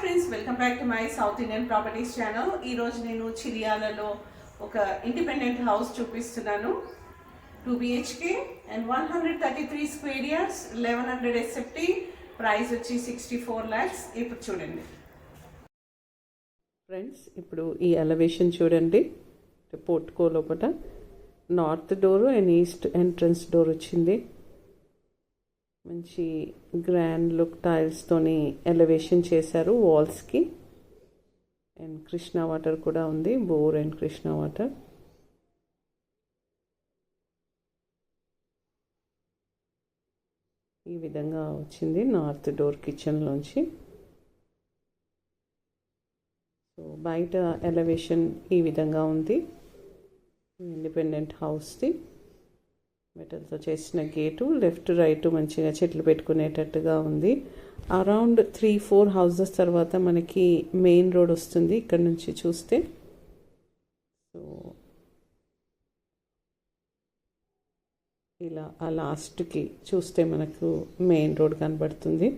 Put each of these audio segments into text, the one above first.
Friends welcome back to my south Indian properties channel ఈరోజు నేను చిరియాలలో ఒక ఇండిపెండెంట్ హౌస్ చూపిస్తున్నాను. Two BHK and one hundred thirty three square yards eleven hundred SFT price వచ్చి sixty four lakhs ఇప్పుడు చూడండి. Friends ఇప్పుడు ఈ ఎలివేషన్ చూడండి. పోర్ట్కో లోపల north door and east entrance door వచ్చింది. మంచి గ్రాండ్ లుక్ టైల్స్తోని ఎలివేషన్ చేశారు వాల్స్కి అండ్ కృష్ణా వాటర్ కూడా ఉంది బోర్ అండ్ కృష్ణా వాటర్ ఈ విధంగా వచ్చింది నార్త్ డోర్ కిచెన్లోంచి సో బయట ఎలివేషన్ ఈ విధంగా ఉంది. ఇండిపెండెంట్ హౌస్ది మెటల్తో చేసిన గేటు లెఫ్ట్ రైట్ మంచిగా చెట్లు పెట్టుకునేటట్టుగా ఉంది. అరౌండ్ త్రీ ఫోర్ హౌజెస్ తర్వాత మనకి మెయిన్ రోడ్ వస్తుంది ఇక్కడ నుంచి చూస్తే. సో ఇలా ఆ లాస్ట్కి చూస్తే మనకు మెయిన్ రోడ్ కనబడుతుంది.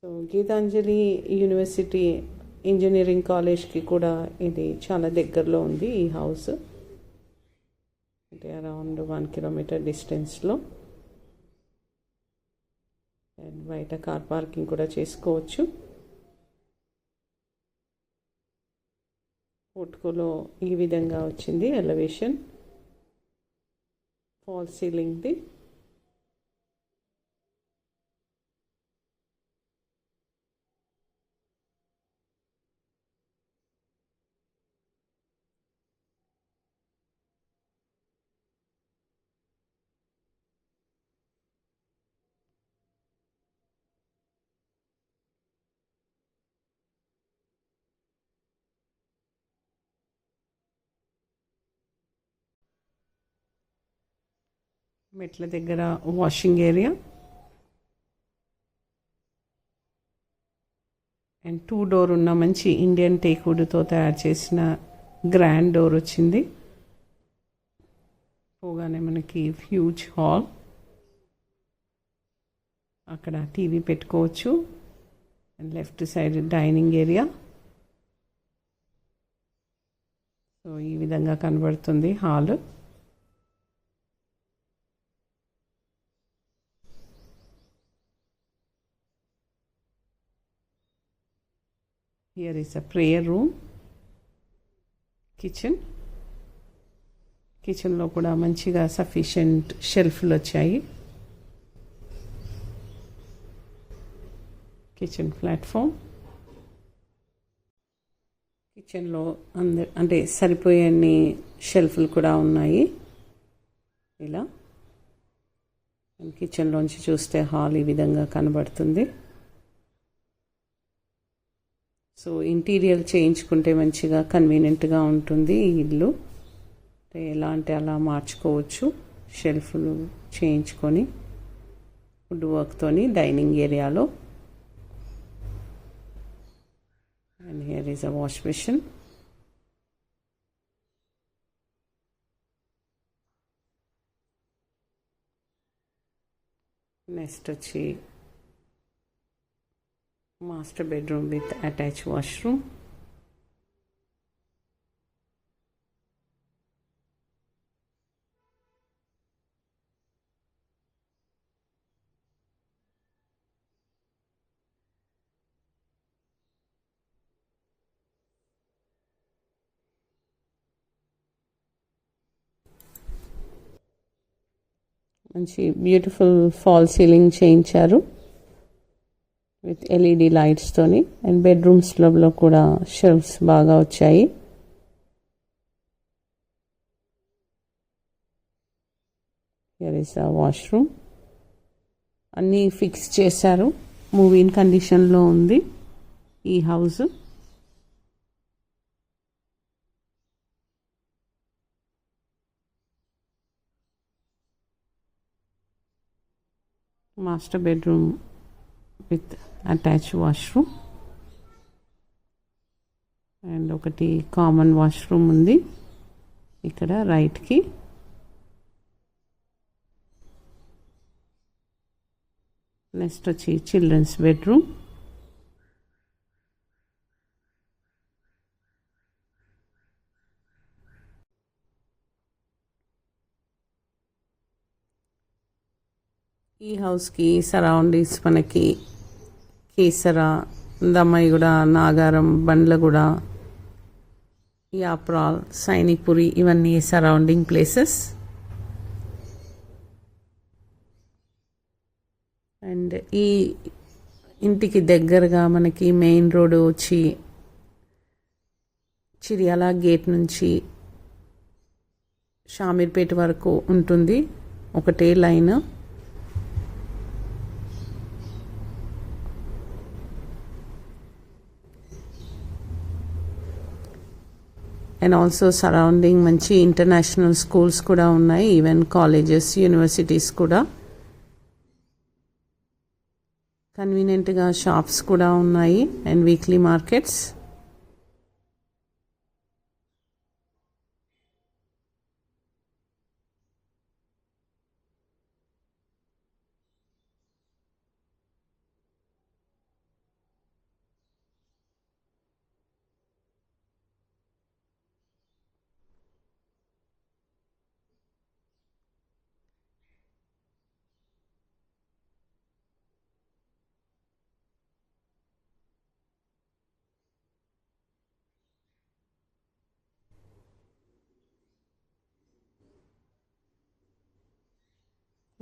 సో గీతాంజలి యూనివర్సిటీ ఇంజనీరింగ్ కాలేజ్కి కూడా ఇది చాలా దగ్గరలో ఉంది ఈ హౌస్. అంటే అరౌండ్ వన్ కిలోమీటర్ డిస్టెన్స్లో. అండ్ బయట కార్ పార్కింగ్ కూడా చేసుకోవచ్చు. పోర్టుకోలో ఈ విధంగా వచ్చింది ఎలివేషన్. ఫాల్ సీలింగ్ది. మెట్ల దగ్గర washing area and two door ఉన్న మంచి ఇండియన్ టేకుడుతో తయారు చేసిన గ్రాండ్ డోర్ వచ్చింది. పోగానే మనకి హ్యూజ్ హాల్ అక్కడ టీవీ పెట్టుకోవచ్చు. And left side dining area so ఈ విధంగా కనబడుతుంది hall here is a prayer room kitchen కిచెన్లో కూడా మంచిగా సఫిషియంట్ షెల్ఫ్లు వచ్చాయి. కిచెన్ ప్లాట్ఫామ్ కిచెన్లో అంద అంటే సరిపోయేన్ని షెల్ఫ్లు కూడా ఉన్నాయి. ఇలా. కిచెన్లోంచి చూస్తే హాల్ ఈ విధంగా కనబడుతుంది. సో ఇంటీరియర్ చేయించుకుంటే మంచిగా కన్వీనియంట్గా ఉంటుంది ఈ ఇల్లు. ఎలా అంటే అలా మార్చుకోవచ్చు షెల్ఫ్లు చేయించుకొని వుడ్ వర్క్తోని డైనింగ్ ఏరియాలో and here is a wash machine next వచ్చి master bedroom with attach washroom మంచి బ్యూటిఫుల్ ఫాల్ సీలింగ్ చేయించారు విత్ ఎల్ఈడి లైట్స్తోని అండ్ బెడ్రూమ్స్లో కూడా షెల్ఫ్స్ బాగా వచ్చాయి. హియర్ ఇస్ ఆ వాష్రూమ్ అన్నీ ఫిక్స్ చేశారు. మూవీన్ కండిషన్లో ఉంది. ఈ house. Master bedroom with attach washroom and ఒకటి కామన్ వాష్రూమ్ ఉంది. ఇక్కడ రైట్కి నెక్స్ట్ వచ్చి చిల్డ్రన్స్ బెడ్రూమ్ ఈ హౌస్కి సరౌండింగ్స్ మనకి కేసర దమ్మాయిగూడ నాగారం బండ్లగూడ యాప్రాల్ సైనిక్పురి ఇవన్నీ సరౌండింగ్ ప్లేసెస్. అండ్ ఈ ఇంటికి దగ్గరగా మనకి మెయిన్ రోడ్ వచ్చి చిరియాల గేట్ నుంచి షామీర్పేట వరకు ఉంటుంది. ఒకటే లైన్. అండ్ ఆల్సో సరౌండింగ్ మంచి ఇంటర్నేషనల్ స్కూల్స్ కూడా ఉన్నాయి ఈవెన్ కాలేజెస్ యూనివర్సిటీస్ కూడా. కన్వీనియంట్గా షాప్స్ కూడా ఉన్నాయి అండ్ వీక్లీ మార్కెట్స్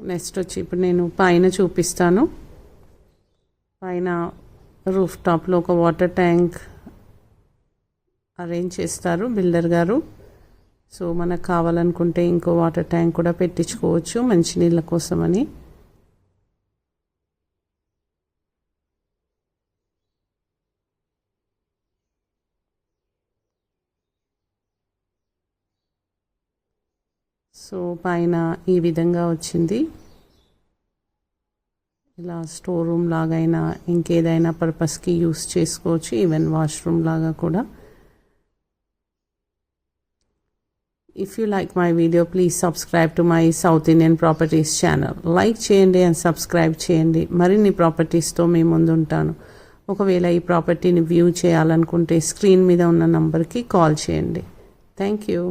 నెక్స్ట్ వచ్చి ఇప్పుడు నేను పైన చూపిస్తాను. పైన రూఫ్ టాప్లో ఒక వాటర్ ట్యాంక్ అరేంజ్ చేస్తారు బిల్డర్ గారు. సో మనకు కావాలనుకుంటే ఇంకో వాటర్ ట్యాంక్ కూడా పెట్టించుకోవచ్చు మంచినీళ్ళ కోసమని సో పైన ఈ విధంగా వచ్చింది. ఇలా స్టోర్ రూమ్ లాగైనా ఇంకేదైనా పర్పస్కి యూస్ చేసుకోవచ్చు ఈవెన్ వాష్రూమ్ లాగా కూడా. If you like my video please subscribe to my south Indian properties channel like చేయండి అండ్ సబ్స్క్రైబ్ చేయండి. మరిన్ని ప్రాపర్టీస్తో మీ ముందు ఉంటాను. ఒకవేళ ఈ ప్రాపర్టీని వ్యూ చేయాలనుకుంటే స్క్రీన్ మీద ఉన్న నంబర్కి కాల్ చేయండి. Thank you